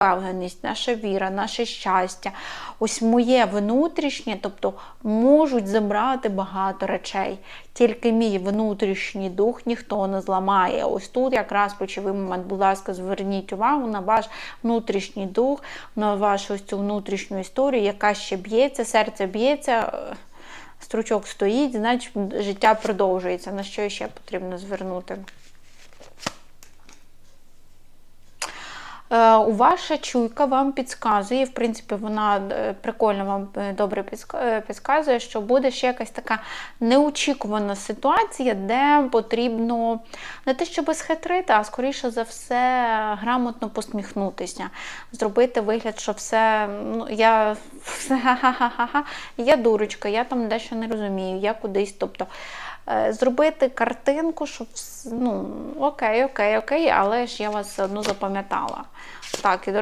впевненість, наша віра, наше щастя, ось моє внутрішнє, тобто можуть забрати багато речей. Тільки мій внутрішній дух ніхто не зламає. Ось тут якраз ключовий момент, будь ласка, зверніть увагу на ваш внутрішній дух, на вашу ось цю внутрішню історію, яка ще б'ється, серце б'ється. Стручок стоїть, значить життя продовжується. На що ще потрібно звернути? Е, ваша чуйка вам підказує, в принципі, вона е, прикольно вам е, добре підказує, що буде ще якась така неочікувана ситуація, де потрібно не те, щоб схитрити, а скоріше за все грамотно посміхнутися, зробити вигляд, що все, ну, я все ха-ха-ха-ха, я дурочка, я там дещо не розумію, я кудись. Тобто зробити картинку, щоб ну, окей, окей, окей, але ж я вас одно запам'ятала. Так, і